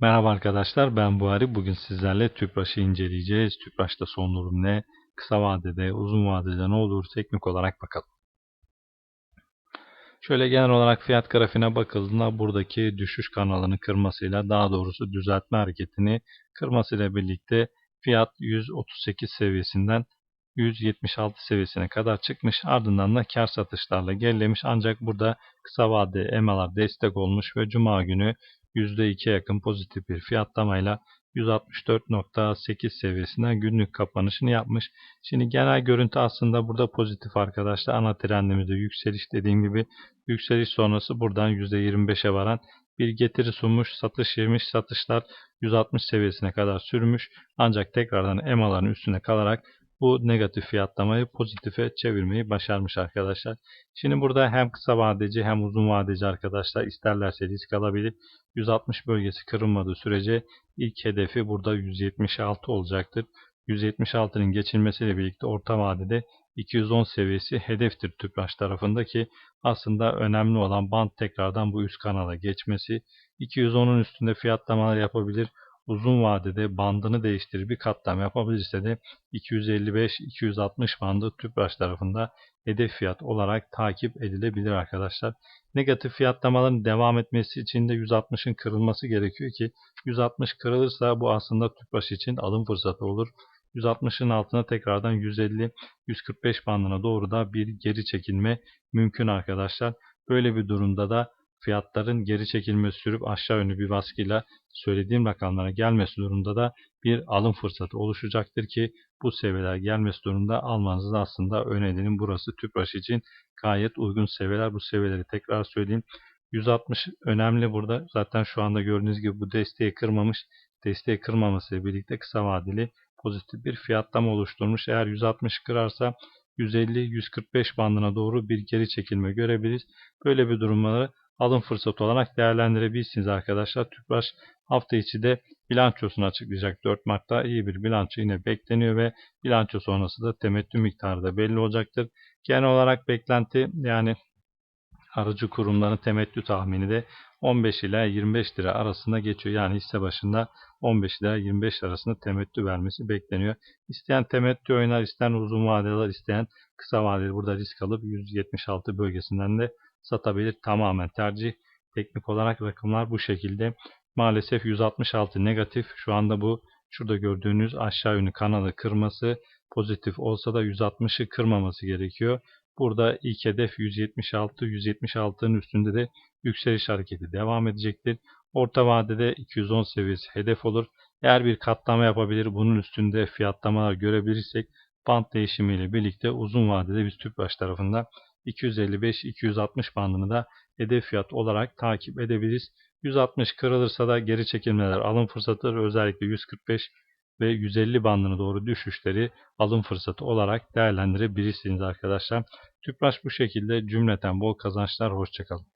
Merhaba arkadaşlar ben Buhari. Bugün sizlerle Tüpraş'ı inceleyeceğiz. Tüpraş'ta son durum ne? Kısa vadede, uzun vadede ne olur teknik olarak bakalım. Şöyle genel olarak fiyat grafiğine bakıldığında buradaki düşüş kanalını kırmasıyla daha doğrusu düzeltme hareketini kırmasıyla birlikte fiyat 138 seviyesinden 176 seviyesine kadar çıkmış. Ardından da kar satışlarla gerilemiş. Ancak burada kısa vade EMA'lar destek olmuş ve Cuma günü %2'ye yakın pozitif bir fiyatlamayla 164.8 seviyesinden günlük kapanışını yapmış. Şimdi genel görüntü aslında burada pozitif arkadaşlar. Ana trendimizde yükseliş dediğim gibi yükseliş sonrası buradan %25'e varan bir getiri sunmuş. Satış yemiş. Satışlar 160 seviyesine kadar sürmüş. Ancak tekrardan EMA'ların üstüne kalarak bu negatif fiyatlamayı pozitife çevirmeyi başarmış arkadaşlar. Şimdi burada hem kısa vadeci hem uzun vadeci arkadaşlar isterlerse risk alabilir. 160 bölgesi kırılmadığı sürece ilk hedefi burada 176 olacaktır. 176'nın geçilmesiyle birlikte orta vadede 210 seviyesi hedeftir Tüpraş tarafındaki aslında önemli olan band tekrardan bu üst kanala geçmesi. 210'un üstünde fiyatlamalar yapabilir uzun vadede bandını değiştirip bir katlama yapabilirse de 255-260 bandı TÜPRAŞ tarafında hedef fiyat olarak takip edilebilir arkadaşlar. Negatif fiyatlamaların devam etmesi için de 160'ın kırılması gerekiyor ki 160 kırılırsa bu aslında TÜPRAŞ için alım fırsatı olur. 160'ın altına tekrardan 150-145 bandına doğru da bir geri çekilme mümkün arkadaşlar. Böyle bir durumda da fiyatların geri çekilmesi sürüp aşağı yönlü bir baskıyla söylediğim rakamlara gelmesi durumunda da bir alım fırsatı oluşacaktır ki bu seviyeler gelmesi durumunda almanızı da aslında önerinin burası tüpraş için gayet uygun seviyeler. Bu seviyeleri tekrar söyleyeyim. 160 önemli burada. Zaten şu anda gördüğünüz gibi bu desteği kırmamış. Desteği kırmaması birlikte kısa vadeli pozitif bir fiyatlama oluşturmuş. Eğer 160 kırarsa 150-145 bandına doğru bir geri çekilme görebiliriz. Böyle bir durumları alım fırsatı olarak değerlendirebilirsiniz arkadaşlar. Tüpraş hafta içi de bilançosunu açıklayacak. 4 Mart'ta iyi bir bilanço yine bekleniyor ve bilanço sonrası da temettü miktarı da belli olacaktır. Genel olarak beklenti yani aracı kurumların temettü tahmini de 15 ila 25 lira arasında geçiyor. Yani hisse başında 15 ila 25 arasında temettü vermesi bekleniyor. İsteyen temettü oynar, isteyen uzun vadeler, isteyen kısa vadeli burada risk alıp 176 bölgesinden de satabilir. Tamamen tercih. Teknik olarak rakamlar bu şekilde. Maalesef 166 negatif. Şu anda bu şurada gördüğünüz aşağı yönlü kanalı kırması pozitif olsa da 160'ı kırmaması gerekiyor. Burada ilk hedef 176. 176'nın üstünde de yükseliş hareketi devam edecektir. Orta vadede 210 seviyesi hedef olur. Eğer bir katlama yapabilir, bunun üstünde fiyatlamalar görebilirsek band değişimiyle birlikte uzun vadede biz Tüpraş tarafında 255-260 bandını da hedef fiyat olarak takip edebiliriz. 160 kırılırsa da geri çekilmeler alım fırsatıdır. Özellikle 145 ve 150 bandını doğru düşüşleri alım fırsatı olarak değerlendirebilirsiniz arkadaşlar. Tüpraş bu şekilde cümleten bol kazançlar. Hoşçakalın.